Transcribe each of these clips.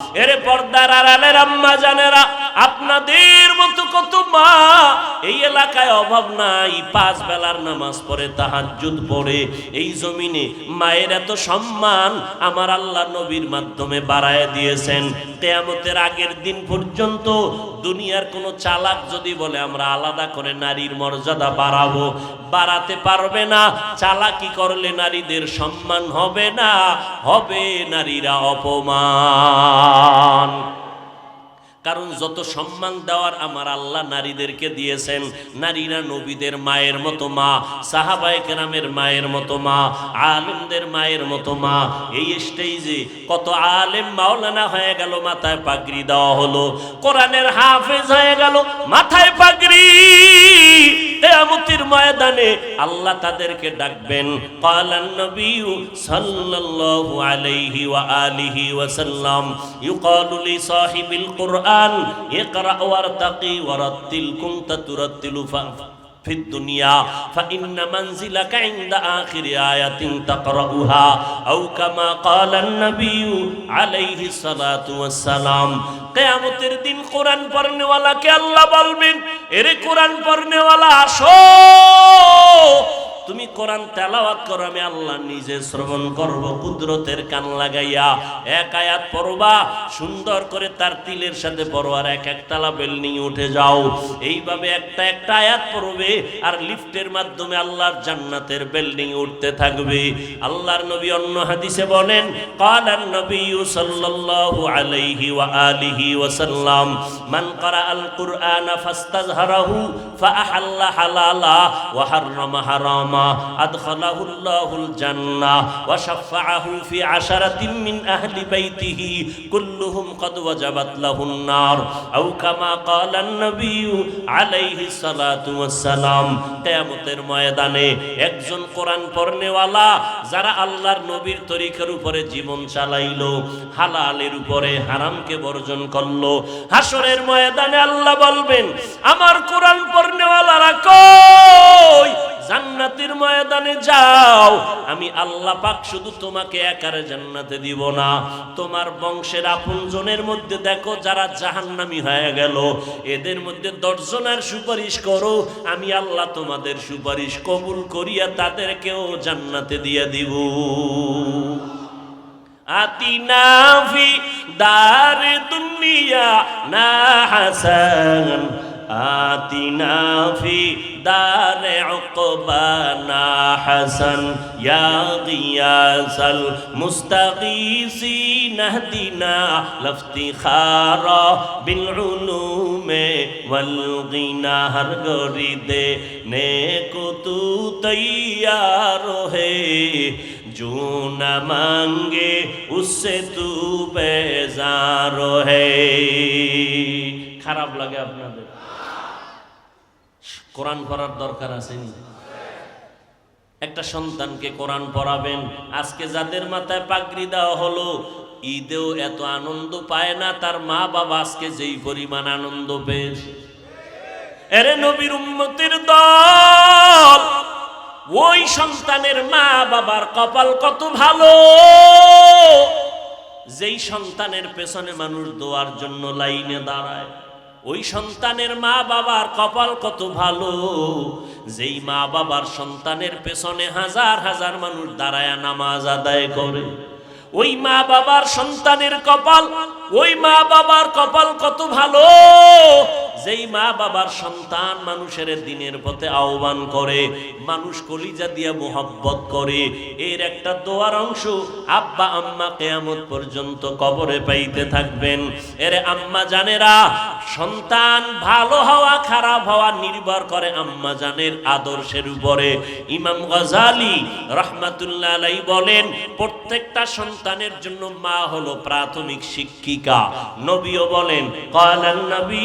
এরে পর্দার আড়ালের আম্মা জানেরা আপনাদের মতো কত মা এই এলাকায় অভাব নাই। পাঁচ বেলার নামাজ পড়ে, তাহাজ্জুদ পড়ে। এই জমিনে মায়ের এত সম্মান আমার আল্লাহ নবীর মাধ্যমে বাড়ায় দিয়েছেন। কেয়ামতের আগের দিন পর্যন্ত দুনিয়ার কোনো চালাক যদি বলে, আমরা আলাদা করে নারীর মর্যাদা বাড়াবো। বাড়াতে পারবে না। চালাকি করলে নারীদের সম্মান হবে না। হবে নারীরা অপমান। কারণ যত সম্মান দেওয়ার আমার আল্লাহ নারীদেরকে দিয়েছেন, নারীরা নবীদের মায়ের মতো মা, সাহাবায় কেরামের মায়ের মতো মা, আলেমদের মায়ের মতো মা। এই স্টেজে কত আলেম মাওলানা হয়ে গেল, মাথায় পাগড়ি দেওয়া হলো, কোরআনের হাফেজ হয়ে গেল, মাথায় পাগড়ি। কেয়ামতের ময়দানে আল্লাহ তাদেরকে ডাকবেন ক্বালান নবিয়্যু সাল্লাল্লাহু আলাইহি ওয়া আলিহি ওয়া সাল্লাম ইউকালু লি সাহিবিল কুরআন, ইকরা ওয়ারতাকি ওয়ারাত্তিল কুনতা তুরাত্তিলু ফা في الدنيا فإن منزلك عند آخر آية تقرأها أو كما قال النبي عليه الصلاة والسلام কেয়ামতের দিন কোরআন পড়নেওয়ালাকে আল্লাহ বলবেন এরে কোরআন পড়নেওয়ালা আসো তুমি কোরআন তেলাওয়াত করো, আমি আল্লাহ নিজে শ্রবণ করব, কুদরতের কান লাগাইয়া এক আয়াত পড়বা, সুন্দর করে তার তিলের সাথে পড়ো আর এক একতলা বিল্ডিং উঠে যাও। এইভাবে একটা একটা আয়াত পড়বে আর লিফটের মাধ্যমে আল্লাহর জান্নাতের বিল্ডিং উঠতে থাকবে। আল্লাহর নবী অন্য হাদিসে বলেন, কালান নবী সাল্লাল্লাহু আলাইহি ওয়া আলিহি ওয়া সাল্লাম মান ক্বারা আল কুরআনা ফাস্তাযহারাহু ফাআহাল্লা হালালা ওয়া হাররামা হারামা। আল্লাহুল জান্নাহ ওয়া শাফাআহু ফি আশারাতিন মিন আহলি বাইতিহি, কুল্লুহুম ক্বাদ ওয়াজাবাত লাহুন নার। আও কামা ক্বালা নবী আলাইহি সালাতু ওয়াস ময়দানে একজন কোরআন পড়নেওয়ালা যারা আল্লাহর নবীর তরিকার উপরে জীবন চালাইলো, হালালের উপরে হারামকে বর্জন করল হাসরের ময়দানে আল্লাহ বলবেন, আমার কোরআন পড়নেওয়ালারা কই? জান্নাতের ময়দানে যাও। আমি আল্লাহ পাক শুধু তোমাকে একারে জান্নাতে দিব না। তোমার বংশের আপনজনের মধ্যে দেখো যারা জাহান্নামী হয়ে গেল। এদের মধ্যে দশজনের সুপারিশ করো। আমি আল্লাহ তোমাদের সুপারিশ কবুল করিয়া তাদেরকেও জান্নাতে দিয়ে দিব। আতিনা ফি দার দুনিয়া না হাসান। آتنا فی دار عقبانا حسن یا غیاس المستغیسی نہدنا لفتی خارا بالعلوم والغنا ہر گوری دے نیکو تو تیار ہے، جو نہ مانگے اس سے تو بیزار ہے۔ خراب لگے اپنا دے কোরআন পড়ার দরকার আছে নি? একটা সন্তানকে কোরআন পড়াবেন, আজকে যাদের মাথায় পাগড়ি দেওয়া হলো, ঈদেও এত আনন্দ পায় না, তার মা বাবা আজকে যেই পরিমাণ আনন্দ পেয়েছে। এরে নবীর উম্মতির দল, ওই সন্তানের মা বাবার কপাল কত ভালো? যেই সন্তানের পেছনে মানুষ দোয়ার জন্য লাইনে দাঁড়ায়। ওই সন্তানের মা বাবার কপাল কত ভালো। যেই মা বাবার সন্তানের পেছনে হাজার হাজার মানুষ দাঁড়ায় নামাজ আদায় করে, ওই মা বাবার সন্তানের কপাল, ওই মা বাবার কপাল কত ভালো। যেই মা বাবার সন্তান মানুষের দিনের পথে আহ্বান করে, মানুষ কলিজা দিয়া মোহাব্বত করে, এর একটা দোয়ার অংশ আব্বা, আম্মা কেয়ামত পর্যন্ত কবরে পাইতে থাকবেন। এর আম্মা জানেরা, সন্তান ভালো হওয়া, খারাপ হওয়া নির্ভর করে আম্মা জানের আদর্শের উপরে। ইমাম গজালি রহমাতুল্লাহ আলাই বলেন, প্রত্যেকটা সন্তানের জন্য মা হলো প্রাথমিক শিক্ষিকা। নবীও বলেন, কালান নবী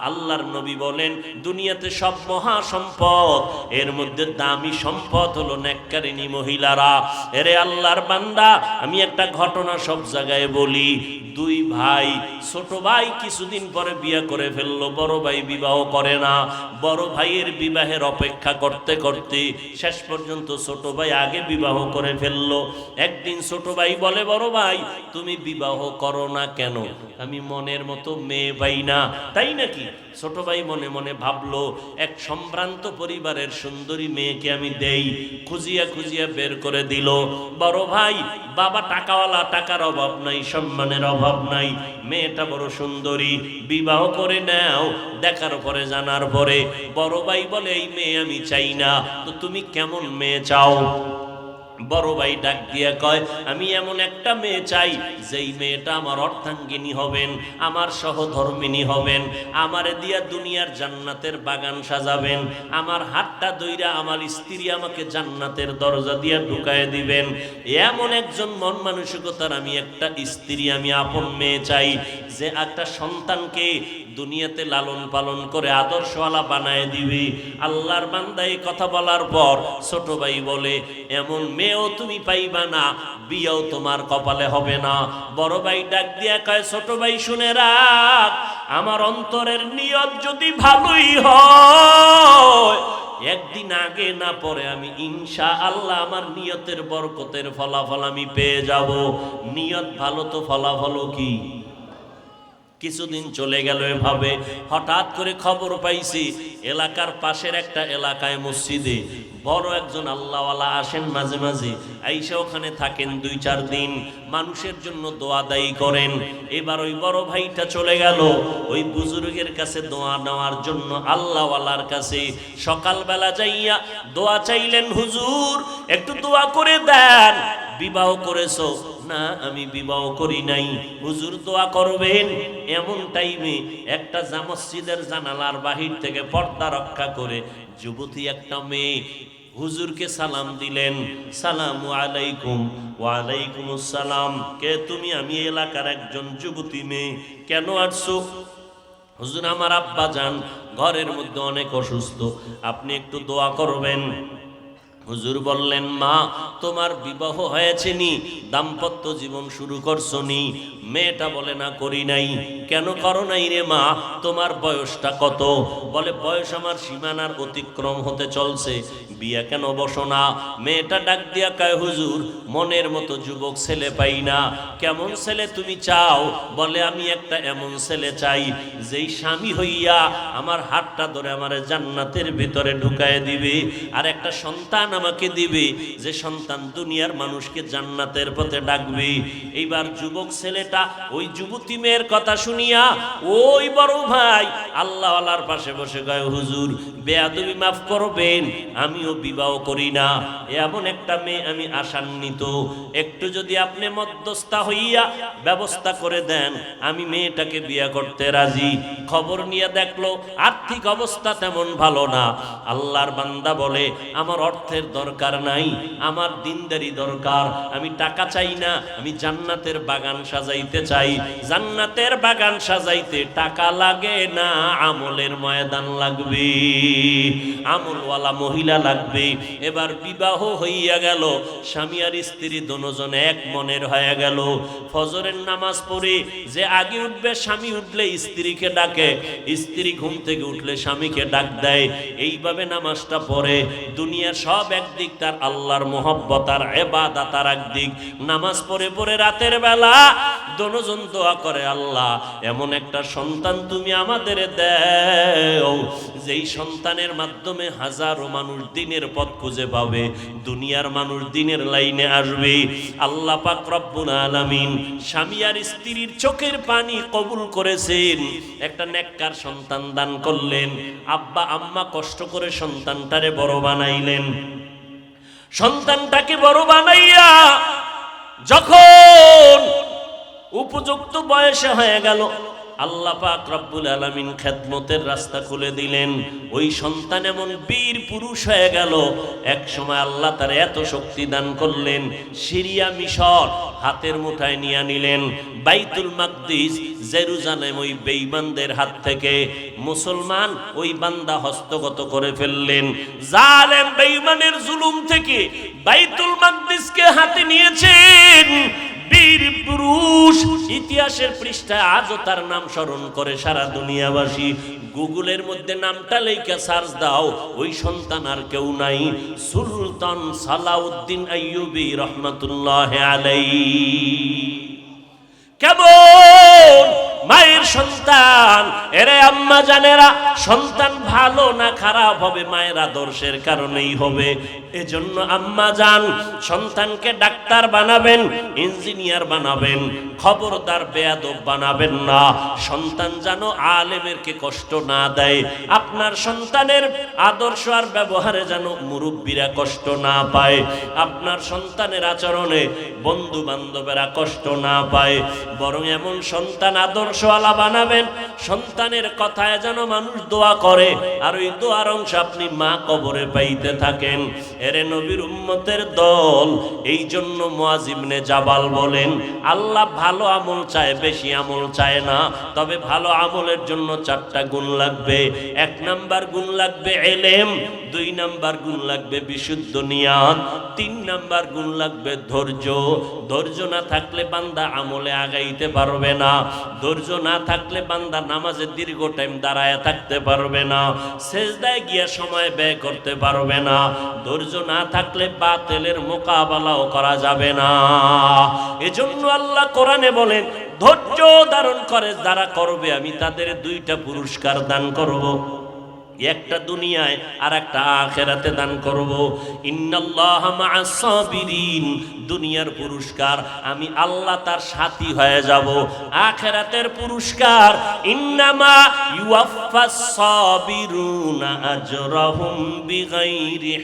আল্লাহর নবী বলেন, দুনিয়াতে সব মহা সম্পদ, এর মধ্যে দামি সম্পদ হলো নেককারিনী মহিলারা। এরে আল্লাহর বান্দা, আমি একটা ঘটনা সব জায়গায় বলি। দুই ভাই, ছোট ভাই কিছুদিন পরে বিয়ে করে ফেলল, বড় ভাই বিবাহ করে না। বড় ভাইয়ের বিবাহের অপেক্ষা করতে করতে শেষ পর্যন্ত ছোট ভাই আগে বিবাহ করে ফেলল। একদিন ছোট ভাই বলে, বড় ভাই, তুমি বিবাহ করো না কেন? আমি মনের মতো মেয়ে পাই না। তাই নাকি? ছোট ভাই মনে মনে ভাবলো, এক সম্ভ্রান্ত পরিবারের সুন্দরী মেয়েকে আমি দেই। খুঁজিয়া খুঁজিয়া বের করে দিল। বড় ভাই, বাবা টাকাওয়ালা, টাকার অভাব নাই, সম্মানের অভাব নাই। মেয়েটা বড় সুন্দরী, বিবাহ করে নাও, দেখার পরে জানার পরে। বড় ভাই বলে, এই মেয়ে আমি চাই না। তো তুমি কেমন মেয়ে চাও। বড় ভাই ডাক দিয়া কয়, আমি এমন একটা মেয়ে চাই, যেই মেয়েটা আমার অর্থাঙ্গিনী হবেন, আমার সহধর্মিনী হবেন, আমারে দিয়া দুনিয়ার জান্নাতের বাগান সাজাবেন, আমার হাতটা দইরা আমার স্ত্রী আমাকে জান্নাতের দরজা দিয়া ঢুকায় দিবেন। এমন একজন মন মানসিকতার আমি একটা স্ত্রী, আমি আপন মেয়ে চাই, যে একটা সন্তানকে দুনিয়াতে লালন পালন করে আদর্শওয়ালা বানায় দিবে। আল্লাহর বান্দা এই কথা বলার পর ছোট ভাই বলে, এমন মেয়েও তুমি পাইবা না, বিয়েও তোমার কপালে হবে না। বড় ভাই ডাক দিয়া কয়, ছোট ভাই, শুনে রাখ, আমার অন্তরের নিয়ত যদি ভালোই হয়, একদিন আগে না পরে আমি ইনশা আল্লাহ আমার নিয়তের বরকতের ফলাফল আমি পেয়ে যাব। নিয়ত ভালো তো ফলাফল কি? কিছুদিন চলে গেল এভাবে। হঠাৎ করে খবর পাইছি, এলাকার পাশের একটা এলাকায় মসজিদে বড় একজন আল্লাহওয়ালা আসেন মাঝে মাঝে। আইসা ওখানে থাকেন দুই চার দিন, মানুষের জন্য দোয়া দায়ী করেন। এবার ওই বড় ভাইটা চলে গেল। ওই বুজুর্গের কাছে দোয়া নেওয়ার জন্য আল্লাহওয়ালার কাছে সকালবেলা যাইয়া দোয়া চাইলেন, হুজুর, একটু দোয়া করে দেন। বিবাহ করেছ না, আমি বিবাহ করি নাই। হুজুর দোয়া করবেন, এমন টাইমে একটা যা মসজিদের জানালার বাহির থেকে পর্দা রক্ষা করে যুবতী একটা মেয়ে হুজুরকে সালাম দিলেন। সালাম আলাইকুম ওয়ালাইকুম আসসালাম কে তুমি? আমি এলাকার একজন যুবতী মেয়ে। কেন আসছো? হুজুর, আমার আব্বা যান, ঘরের মধ্যে অনেক অসুস্থ। আপনি একটু দোয়া করবেন। হুজুর বললেন, মা, তোমার বিবাহ হয়েছে নি, দাম্পত্য জীবন শুরু করছ নি, মেয়েটা বলে, না, করি নাই। কেন করো নাই রে মা? তোমার বয়সটা কত? বলে, বয়স আমার সীমানার অতিক্রম হতে চলছে। বিয়া কেন বসো না? মেয়েটা ডাক দিয়া কায়, হুজুর, মনের মতো যুবক ছেলে পাই না। কেমন ছেলে তুমি চাও? বলে, আমি একটা এমন ছেলে চাই, যেই স্বামী হইয়া আমার হাতটা ধরে আমার জান্নাতের ভিতরে ঢুকায় দিবে আর একটা সন্তান আমাকে দিবে। যে সন্তান দুনিয়ার মানুষকে জান্নাতের পথে ডাকবে। এইবার যুবক ছেলেটা ওই যুবতী মেয়ের কথা শুনিয়া, ওই বড় ভাই আল্লাহ আল্লাহর পাশে বসে গায়ে হুজুর, বেয়াদবি মাফ করবেন, আমিও বিবাহ করি না। এমন একটা মেয়ে আমি আশান্বিত। একটু যদি আপনি মধ্যস্থা হইয়া ব্যবস্থা করে দেন, আমি মেয়েটাকে বিয়ে করতে রাজি। খবর নিয়ে দেখল, আর্থিক অবস্থা তেমন ভালো না। আল্লাহর বান্দা বলে, আমার অর্থের দরকার নাই, আমার দিনদারি দরকার। আমি টাকা চাই না, আমি জান্নাতের বাগান সাজাইতে চাই। জান্নাতের বাগান সাজাইতে টাকা লাগে না, আমলের ময়দান লাগবে। আমলওয়ালা মহিলা লাগবে এবার বিবাহ হইয়া গেল, স্বামী আর স্ত্রী দুজন এক মনের হয়ে গেল। ফজরের নামাজ পড়ে যে আগে উঠবে, স্বামী উঠলে স্ত্রীকে ডাকে। স্ত্রী ঘুম থেকে উঠলে স্বামীকে ডাক দেয়। এইভাবে নামাজটা পড়ে। দুনিয়ার সব একদিক তার আল্লাহর মোহব্বত আর এবাদাত আর একদিক। নামাজ পড়ে পড়ে রাতের বেলা দনোজন দোয়া করে, আল্লাহ, এমন একটা সন্তান তুমি আমাদের দেও। যেই সন্তানের মাধ্যমে হাজারো মানুষ দিনের পথ খুঁজে পাবে, দুনিয়ার মানুষ দিনের লাইনে আসবে। আল্লাহ পাক রব্বুল আলামিন স্বামী আর স্ত্রীর চোখের পানি কবুল করেছেন। একটা নেককার সন্তান দান করলেন। আব্বা, আম্মা কষ্ট করে সন্তানটারে বড় বানাইলেন। সন্তানটাকে বড় বানাইয়া যখন উপযুক্ত বয়সে হয়ে গেল আল্লাহ পাক রব্বুল আলামিন খেদমতের রাস্তা খুলে দিলেন। ওই সন্তান এমন বীর পুরুষ হয়ে গেল। এক সময় আল্লাহ তার এত শক্তি দান করলেন, সিরিয়া মিশর হাতের মুঠায় নিয়ে নিলেন। বাইতুল মাকদিস জেরুজালেম ওই বেঈমানদের হাত থেকে মুসলমান ওই বান্দা হস্তগত করে ফেললেন। জালেম বেঈমানের জুলুম থেকে বাইতুল মাকদিসকে হাতে নিয়েছেন। বীর পুরুষ ইতিহাসের পৃষ্ঠায় আজও তার নাম স্মরণ করে সারা দুনিয়াবাসী। গুগলের মধ্যে নামটা লেখা সার্চ দাও, ওই সন্তান আর কেউ নাই। সুলতান সালাউদ্দিন আইয়ুবী রহমাতুল্লাহ আলাই কেমন? মায়ের সন্তান, এরে আম্মা জানেরা, সন্তান ভালো না খারাপ হবে, মায়ের আদর্শের কারণেই হবে। এজন্য আম্মা যান, সন্তানকে ডাক্তার বানাবেন, ইঞ্জিনিয়ার বানাবেন, খবরদার, বেয়াদব বানাবেন না। সন্তান যেন আলেমেরকে কষ্ট না দেয়, আপনার সন্তানের আদর্শ আর ব্যবহারে যেন মুরব্বীরা কষ্ট না পায়, আপনার সন্তানের আচরণে বন্ধু বান্ধবেরা কষ্ট না পায়, বরং এমন সন্তান আদর্শওয়ালা বানাবেন, সন্তানের কথায় যেন মানুষ দোয়া করে, আর ওই দোয়ার অংশ আপনি মা কবরে পাইতে থাকেন। এরে নবীর উম্মতের দল এই জন্য মুয়াজিবনে জাবাল বলেন, আল্লাহ ভালো আমল চায়, বেশি আমল চায় না, তবে ভালো আমলের জন্য চারটা গুণ লাগবে। এক নাম্বার গুণ লাগবে এলেম, দুই নাম্বার গুণ লাগবে বিশুদ্ধ নিয়াত, তিন নাম্বার গুণ লাগবে ধৈর্য। ধৈর্য না থাকলে বান্দা আমলে আগাইতে পারবে না। ধৈর্য না থাকলে বান্দা নামাজে দীর্ঘ টাইম দাঁড়ায় থাকতে পারবে না, সেজদায় গিয়া সময় ব্যয় করতে পারবে না। ধৈর্য না থাকলে বাতেলের মোকাবেলাও করা যাবে না। এজন্য আল্লাহ কোরআনে বলেন, ধৈর্য ধারণ করে যারা করবে, আমি তাদের দুইটা পুরস্কার দান করব। একটা দুনিয়ায় আর একটা আখেরাতে দান করব। ইন্নাল্লাহ দুনিয়ার পুরস্কার। আমি আল্লাহ তার সাথী হয়ে যাব। আখেরাতের পুরস্কার।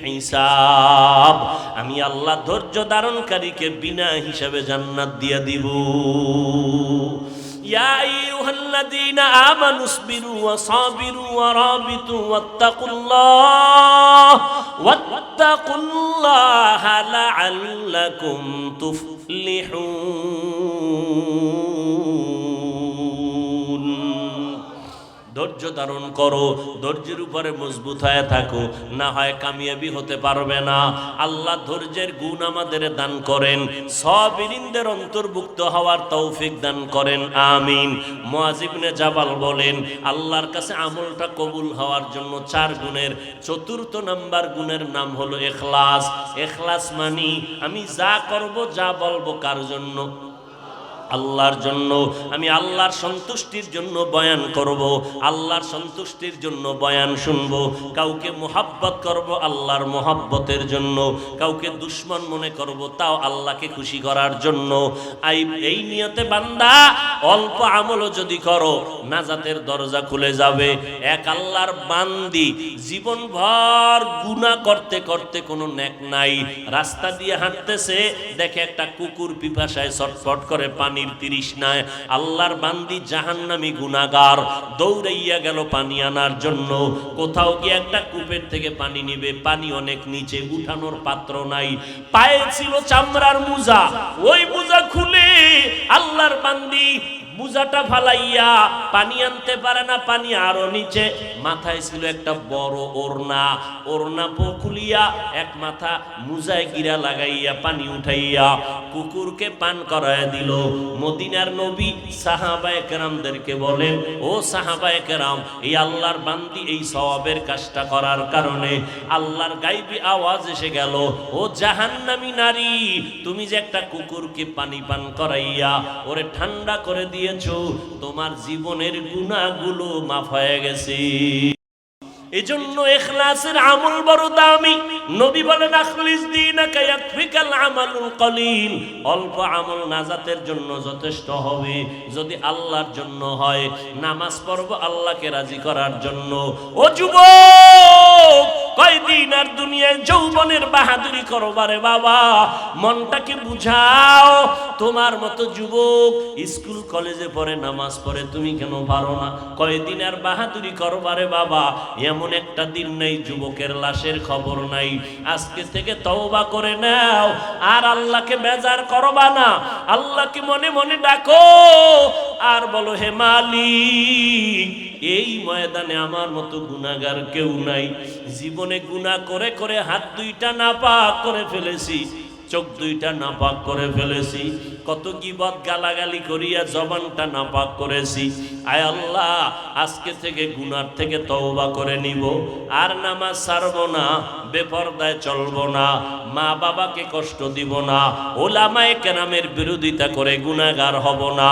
হিসাব। আমি আল্লাহ ধৈর্য ধারণকারীকে বিনা হিসাবে জান্নাত দিয়ে দিব। يا أيها الذين آمنوا اصبروا وصابروا ورابطوا واتقوا الله واتقوا الله لعلكم تفلحون. ধৈর্য ধারণ করো, ধৈর্যের উপরে মজবুত হয়ে থাকো, না হয় কামিয়াবি হতে পারবে না। আল্লাহ ধৈর্যের গুণ আমাদের দান করেন সবিরিনদের অন্তর্ভুক্ত হওয়ার তৌফিক দান করেন, আমিন। মুয়াজিবনে জাবাল বলেন, আল্লাহর কাছে আমলটা কবুল হওয়ার জন্য চার গুণের, চতুর্থ নাম্বার গুণের নাম হলো এখলাস। এখলাস মানি, আমি যা করব, যা বলব কার জন্য? আল্লাহর জন্য, আমি আল্লাহর সন্তুষ্টির জন্য বয়ান করব, আল্লাহর সন্তুষ্টির জন্য বয়ান শুনব, কাউকে মোহাব্বত করব আল্লাহর মোহাব্বতের জন্য, কাউকে দুশ্মন মনে করব তাও আল্লাহকে খুশি করার জন্য। আই, এই নিয়তে বান্দা, অল্প আমলও যদি করো, নাজাতের দরজা খুলে যাবে। এক আল্লাহর বান্দি জীবন ভর গুনাহ করতে করতে কোনো নেক নাই, রাস্তা দিয়ে হাঁটতেছে, দেখে একটা কুকুর পিপাসায় ছটফট করে পানির তৃষ্ণায় আল্লাহর বান্দি জাহান্নামী গুনাগার দৌড়াইয়া গেল পানি আনার জন্য। কোথাও কি একটা কূপের থেকে পানি নিবে? পানি অনেক নিচে, উঠানোর পাত্র নাই। পায়ে ছিল চামড়ার মুজা। ওই মুজা খুলে আল্লাহর বান্দি মুজাটা ফালাইয়া পানি আনতে পারে না, পানি আরও নিচে। মাথায় ছিল একটা বড় ওড়না। ওড়না পকুলিয়া এক মাথা মুজায় গিরা লাগাইয়া পানি উঠাইয়া কুকুরকে পান করায় দিল। মদিনার নবী সাহাবায়ে কেরামদেরকে বলেন, ও সাহাবায়ে কেরাম, এই আল্লাহর বান্দি এই সওয়াবের কাজটা করার কারণে আল্লাহর গাইবি আওয়াজ এসে গেল, ও জাহান্নামী নারী, তুমি যে একটা কুকুরকে পানি পান করাইয়া ওরে ঠান্ডা করে দিয়েছ তোমার জীবনের গুণাগুলো মাফ হয়ে গেছে। এজন্য ইখলাসের আমল বড় দামি নবী বলেন, আখলিস আমালুল কলিল। অল্প আমল নাজাতের জন্য যথেষ্ট হবে। যদি আল্লাহর জন্য হয়, নামাজ পড়ব আল্লাহকে রাজি করার জন্য। ও যুবক! কয়দিন আর দুনিয়ায় যৌবনের বাহাদুরি করো বারে বাবা। মনটাকে বুঝাও। তোমার মতো যুবক স্কুল, কলেজে পড়ে, নামাজ পড়ে, তুমি কেন পারো না? কয়দিন আর বাহাদুরি করো বারে বাবা। এমন একটা দিন নেই, যুবকের লাশের খবর নাই। আজকে থেকে তওবা করে নাও। আর আল্লাহকে বেজার করবা না। আল্লাহকে মনে মনে ডাকো। আর বলো, হে মালিক, এই ময়দানে আমার মতো গুনাগার কেউ নাই। জীবনে গুণা করে করে হাত দুইটা নাপাক করে ফেলেছি, চোখ দুইটা নাপাক করে ফেলেছি। কত গিবত গালাগালি করিয়া জবানটা নাপাক করেছি। আয় আল্লাহ, আজকে থেকে গুনার থেকে তওবা করে নিব। আর নামাজ ছাড়বো না, বেপরদায় চলবো না মা বাবাকে কষ্ট দিব না, ওলামায়ে কেরামের বিরোধিতা করে গুনাগার হব না,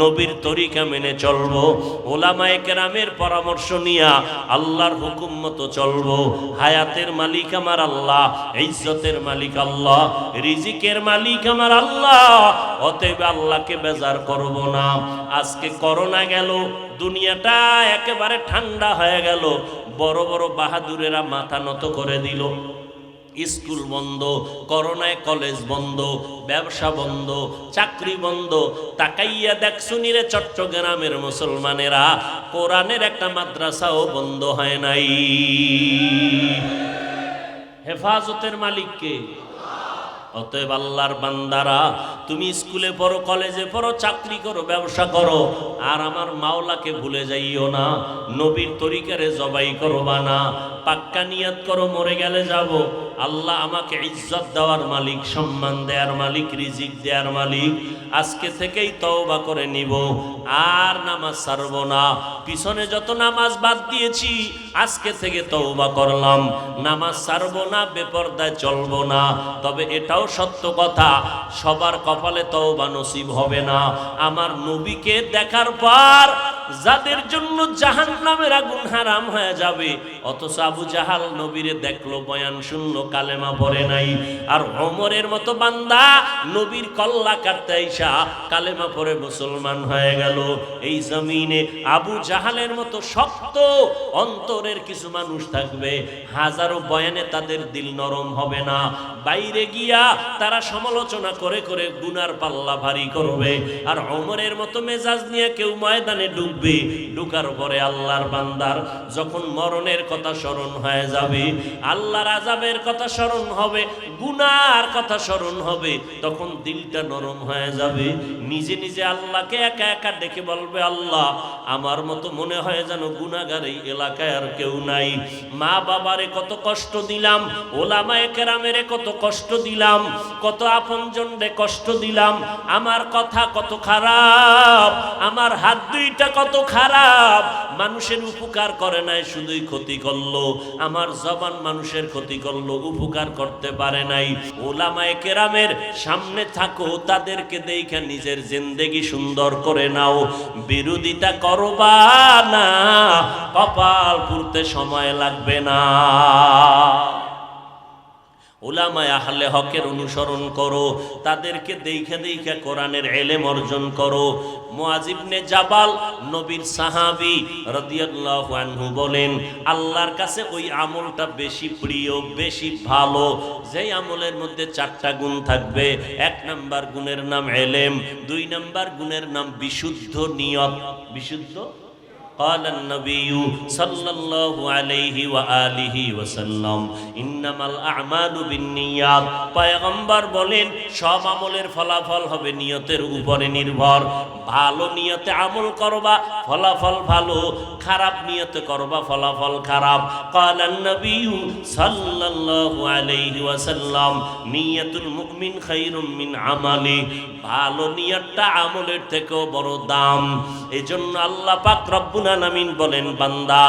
নবীর তরিকা মেনে চলবো, ওলামায়ে কেরামের পরামর্শ নিয়া আল্লাহর হুকুম মতো চলবো। হায়াতের মালিক আমার আল্লাহ, ইজ্জতের মালিক আল্লাহ, রিজিকের মালিক আমার আল্লাহ অতএব আল্লাহকে বেজার করব না। আজকে করোনা গেল, দুনিয়াটা একেবারে ঠান্ডা হয়ে গেল। বড় বড় বাহাদুরেরা মাথা নত করে দিল। স্কুল বন্ধ, করোনায় কলেজ বন্ধ, ব্যবসা বন্ধ, চাকরি বন্ধ। তাকাইয়া দেখছ নিরে চট্টগ্রামের মুসলমানেরা, কোরআনের একটা মাদ্রাসাও বন্ধ হয় নাই। হেফাজতের মালিককে অতএব আল্লাহর বান্দারা, তুমি স্কুলে পড়ো, কলেজে পড়ো, চাকরি করো, ব্যবসা করো, আর আমার মাওলাকে ভুলে যাইও না, নবীর তরিকারে জবাই করবা না, পাক্কা নিয়াত করো, মরে গেলে যাব। আল্লাহ আমাকে ইজ্জত দেওয়ার মালিক, সম্মান দেওয়ার মালিক, রিজিক দেওয়ার মালিক। আজকে থেকেই তওবা করে নিব, আর নামাজ ছাড়ব না। পিছনে যত নামাজ বাদ দিয়েছি, আজকে থেকে তওবা করলাম। নামাজ ছাড়ব না, বেপরদায় চলবো না। তবে এটাও সত্য কথা। সবার কপালে তওবা নসিব হবে না। আমার নবীকে দেখার পর যাদের জন্য জাহান নামের আগুন হারাম হয়ে যাবে, অথচ আবু জাহাল নবীরে দেখল, বয়ান শূন্য কালেমা পড়ে নাই। আর অমরের মতো বান্দা নবীর কল্লা কাটতে কালেমা পড়ে মুসলমান হয়ে গেল। এই জমিনে আবু জাহালের মতো শক্ত অন্তরের কিছু মানুষ থাকবে, হাজারো বয়ানে তাদের দিল নরম হবে না। বাইরে গিয়া তারা সমালোচনা করে করে গুনার পাল্লা ভারী করবে। আর অমরের মতো মেজাজ নিয়ে কেউ ময়দানে ডুববে ঢুকার পরে আল্লাহর বান্দার যখন মরণের কথা স্মরণ হয়ে যাবে, আল্লাহর আজাবের কথা স্মরণ হবে, গুনার কথা স্মরণ হবে, তখন দিলটা নরম হয়ে যাবে। নিজে নিজে আল্লাহকে একা একা ডেকে বলবে, আল্লাহ, আমার মতো মনে হয় যেন গুনাগার এই এলাকায় আর কেউ নাই। মা বাবারে কত কষ্ট দিলাম, ওলামায়ে কেরামেরে কত কষ্ট দিলাম, কত আপনজনরে কষ্ট দিলাম, আমার কথা কত খারাপ, আমার হাত দুইটা কত খারাপ। মানুষের উপকার করে নাই, শুধুই ক্ষতি করল। আমার জবান মানুষের ক্ষতি করল, উপকার করতে পারে নাই। ওলামায়ে কেরামের সামনে থাকো, তাদেরকে দেখে নিজের জিন্দেগি সুন্দর করে নাও। বিরোধিতা করবা না, কপাল পুরতে সময় লাগবে না। ওলামায় আহলে হকের অনুসরণ করো, তাদেরকে দেখে দেখে কোরআনের এলেম অর্জন করো। মুআজিবনে জাবাল নবীর সাহাবি রাদিয়াল্লাহু বলেন, আল্লাহর কাছে ওই আমলটা বেশি প্রিয়, বেশি ভালো। যেই আমলের মধ্যে চারটা গুণ থাকবে, এক নাম্বার গুণের নাম এলেম, দুই নাম্বার গুণের নাম বিশুদ্ধ নিয়ত। বিশুদ্ধ قال النبي صلى الله عليه وآله وسلم إنما الأعمال بالنيات পয়গম্বর বলেন সব আমলের ফলাফল হবে নিয়তের উপরে নির্ভর ভালো নিয়তে আমল করবা ফলাফল ভালো খারাপ নিয়তে করবা ফলাফল খারাপ قال النبي صلى الله عليه وسلم নিয়তুল মুমিন খায়রুম মিন আমালি ভালো নিয়তটা আমলের থেকেও বড় দাম এজন্য আল্লাহ পাক রব্বুল আলামিন বলেন, বান্দা,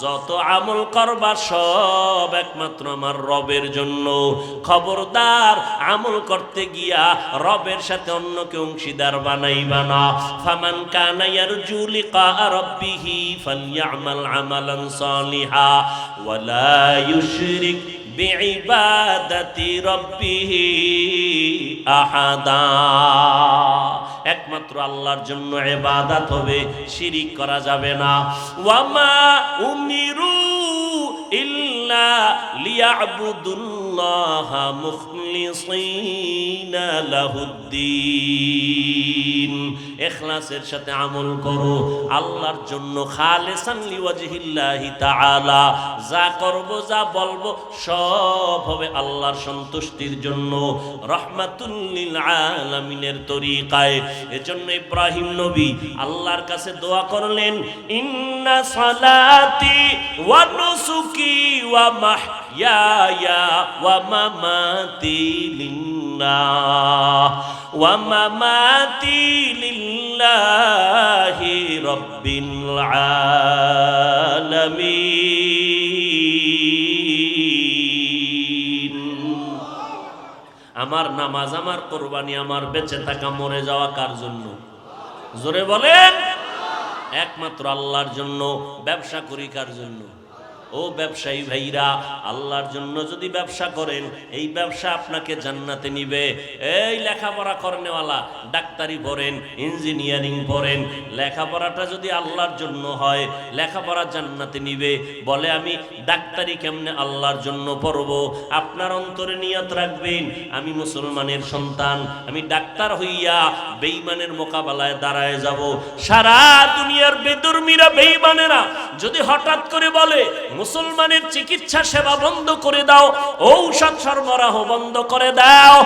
যত আমল করবা সব একমাত্র আমার রবের জন্য। খবরদার আমল করতে গিয়া রবের সাথে অন্যকে অংশীদার বানাইবা না। ফামান কানা ইয়ারজু লিকা রাব্বিহি ফালইআমাল আমালান সালিহা ওয়ালা ইউশরিক বিইবাদাতি রাব্বিহি আহাদা। একমাত্র আল্লাহর জন্য ইবাদত হবে, শিরিক করা যাবে না। ওয়ামা উমিরু ইল্লা লিয়াবুদুল্লাহ মুখলিসিনা লাহুদ্দিন। ইখলাসের সাথে আমল করো। আল্লাহর জন্য যা করব, যা বলব, সব হবে আল্লাহর সন্তুষ্টির জন্য। রহমাতুল্লিল আলামিনের তরিকায়। এজন্য ইব্রাহিম নবী আল্লাহর কাছে দোয়া করলেন, ইন্না সালাতি ওয়া নুসুকি ওয়া মাহইয়ায়া ওয়া মামাতি লিল্লাহ ওয়া মামাতি লিল্লাহি রাব্বিল আমার নামাজ, আমার কোরবানি, আমার বেঁচে থাকা, মরে যাওয়া কার জন্য? জোরে বলেন। একমাত্র আল্লাহর জন্য, ব্যবসা করি কার জন্য? ও ব্যবসায়ী ভাইরা, আল্লাহর জন্য যদি ব্যবসা করেন, এই ব্যবসা আপনাকে জান্নাতে নিবে। এই লেখাপড়া করেনেওয়ালা, ডাক্তারি পড়েন, ইঞ্জিনিয়ারিং পড়েন, লেখাপড়াটা যদি আল্লাহর জন্য হয়, লেখাপড়া জান্নাতে নিবে। বলে, আমি ডাক্তারি কেমনে আল্লাহর জন্য পড়ব? আপনার অন্তরে নিয়ত রাখবেন, আমি মুসলমানের সন্তান, আমি ডাক্তার হইয়া বেইমানের মোকাবেলায় দাঁড়ায় যাব। সারা দুনিয়ার বেদুর্মীরা বেইমানেরা যদি হঠাৎ করে বলে মুসলমানের চিকিৎসা সেবা বন্ধ করে দাও, ঔষধ সরবরাহ বন্ধ করে দাও।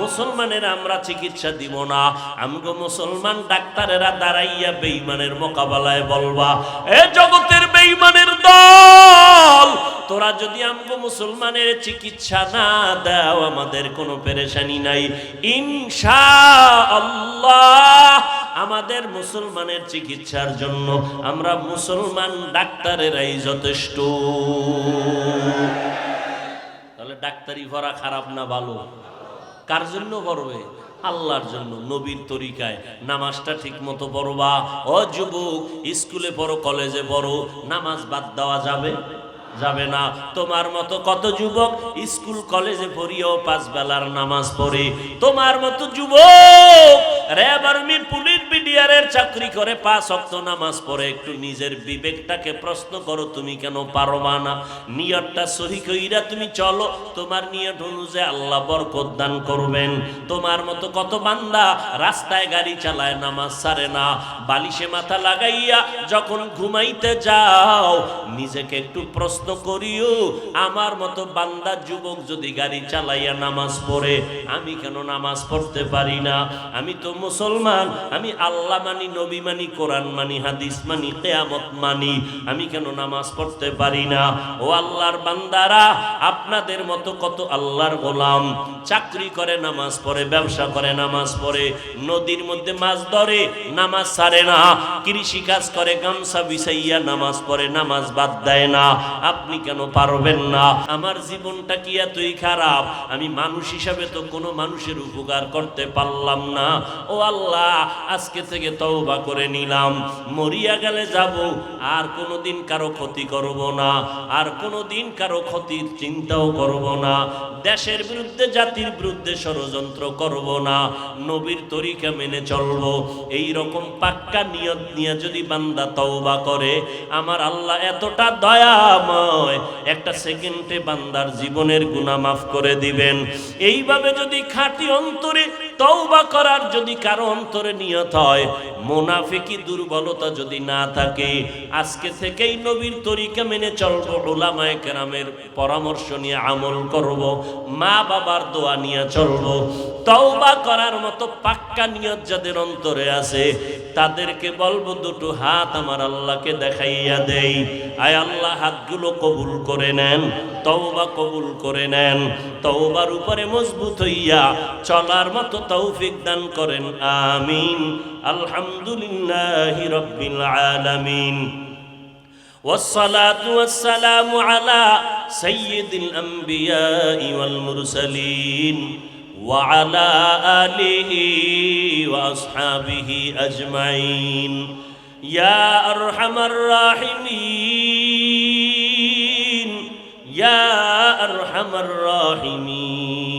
মুসলমানের আমরা চিকিৎসা দিব না। আমগো মুসলমান ডাক্তারেরা দাঁড়াইয়া বেঈমানের মোকাবেলায় বলবা, এ জগতের বেইমানের দল, তোরা যদি আমগো মুসলমানের চিকিৎসা না দাও, আমাদের কোনো পেরেশানি নাই। ইনশা আল্লাহ আমাদের মুসলমানের চিকিৎসার জন্য আমরা মুসলমান ডাক্তারেরাই যথেষ্ট। তাহলে ডাক্তারি ভরা খারাপ না ভালো? কার জন্য পড়বে আল্লাহর জন্য, নবীর তরিকায়। নামাজটা ঠিক মতো পড়বা। ও যুবক, স্কুলে পড়ো, কলেজে পড়ো, নামাজ বাদ দেওয়া যাবে? যাবে না। তোমার মতো কত যুবক স্কুল, কলেজে পড়িয়েও পাঁচ বেলার নামাজ পড়ে। তোমার মতো যুবক র্যাব আর্মি, পুলিশ, বিডিআরের চাকরি করে পাঁচ অক্ত নামাজ পড়ে। একটু নিজের বিবেকটাকে প্রশ্ন করো, তুমি কেন পারবা না? নিয়তটা সহি কইরা তুমি চলো। তোমার নিয়ত অনুযায়ী আল্লাহ বরকত দান করবেন। তোমার মতো কত বান্দা রাস্তায় গাড়ি চালায়, নামাজ সারে না। বালিশে মাথা লাগাইয়া যখন ঘুমাইতে যাও, নিজেকে একটু প্রশ্ন করিও, আমার মতো বান্দা যুবক যদি গাড়ি চালাইয়া নামাজ পড়ে, আমি কেন নামাজ পড়তে পারি না? আমি তো মুসলমান, আমি আল্লাহ মানি, নবী মানি, কোরআন মানি, হাদিস মানি, কেয়ামত মানি, আমি কেন নামাজ পড়তে পারি না? ও আল্লাহর বান্দারা, আপনাদের মতো কত আল্লাহর গোলাম, চাকরি করে, নামাজ পড়ে, ব্যবসা করে, নামাজ পড়ে, নদীর মধ্যে মাছ ধরে, নামাজ ছাড়ে না কৃষি কাজ করে, গামছা বিছাইয়া নামাজ পড়ে, নামাজ বাদ দেয় না। আপনি কেন পারবেন না? আমার জীবনটা কি এতই খারাপ? আমি মানুষ হিসাবে তো কোনো মানুষের উপকার করতে পারলাম না। ও আল্লাহ, আজকে থেকে তওবা করে নিলাম। মরিয়া গেলে যাব, আর কোনোদিন কারও ক্ষতি করব না। আর কোনোদিন কারও ক্ষতির চিন্তাও করব না। দেশের বিরুদ্ধে, জাতির বিরুদ্ধে ষড়যন্ত্র করব না। নবীর তরিকা মেনে চলব। এই রকম পাক্কা নিয়ত নিয়ে যদি বান্দা তওবা করে, আমার আল্লাহ এতটা দয়াময় একটা সেকেন্ডে বান্দার জীবনের গুণা মাফ করে দিবেন। এইভাবে যদি খাঁটি অন্তরে তওবা করার যদি কারও অন্তরে নিয়ত হয়, মোনাফিকি দুর্বলতা যদি না থাকে, আজকে থেকেই নবীর তরিকা মেনে চলবো ওলামায়ে কেরামের পরামর্শ নিয়ে আমল করব, মা বাবার দোয়া নিয়ে চলবো। তওবা করার মতো পাক্কা নিয়ত যাদের অন্তরে আছে, তাদেরকে বলব দুটো হাত আমার আল্লাহকে দেখাইয়া দেই। আয় আল্লাহ, হাতগুলো কবুল করে নেন, তওবা কবুল করে নেন। তওবার উপরে মজবুত হইয়া চলার মতো তৌফিক দান করেন আমিন আলহামদুলিল্লাহ রব্বিল আলামিন والصلاة والسلام على سيد الأنبياء والمرسلين وعلى آله وأصحابه أجمعين يا أرحم الراحمين يا أرحم الراحمين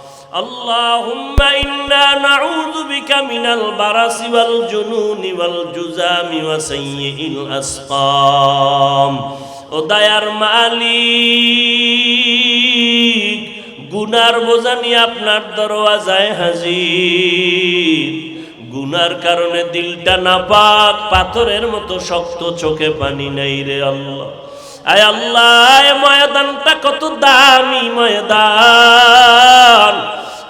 اللهم إنا نعوذ بك من البرص والجنون والجزام وسيء الأسقام وديار মালিক গুনার বোঝা নিয়ে আপনার দরওয়াজায় হাজির গুনার কারণে দিলটা নাপাক পাথরের মতো শক্ত চোখে পানি নেই রে আল্লাহ আয় আল্লাহ এ ময়দানটা কত দামি ময়দান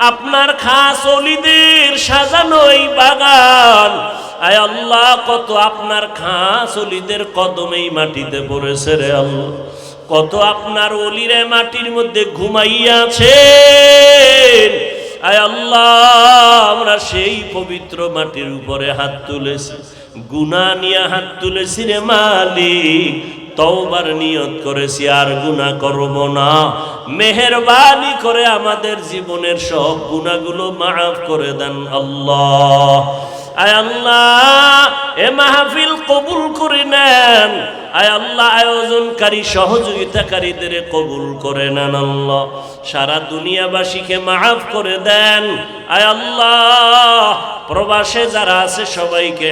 আপনার খাস অলিদের সাজানো এই বাগান। আয় আল্লাহ, কত আপনার খাস অলিদের কদমেই মাটিতে পড়েছে রে আল্লাহ। কত আপনার অলিরে মাটির মধ্যে ঘুমাইয়াছে আয় আল্লাহ, আমরা সেই পবিত্র মাটির উপরে হাত তুলেছি। গুনা নিয়ে হাত তুলেছি রে মালিক। তওবার নিয়ত করেছি, আর গুনাহ করব না। মেহেরবানি করে আমাদের জীবনের সব গুনাহগুলো মাফ করে দেন আল্লাহ। আয় আল্লাহ, এ মাহফিল কবুল করে নেন। আয় আল্লাহ, আয়োজনকারী, সহযোগিতাকারীদের কবুল করে নেন আল্লাহ। সারা দুনিয়াবাসীকে মাফ করে দেন। আয় আল্লাহ, প্রবাসে যারা আছে সবাইকে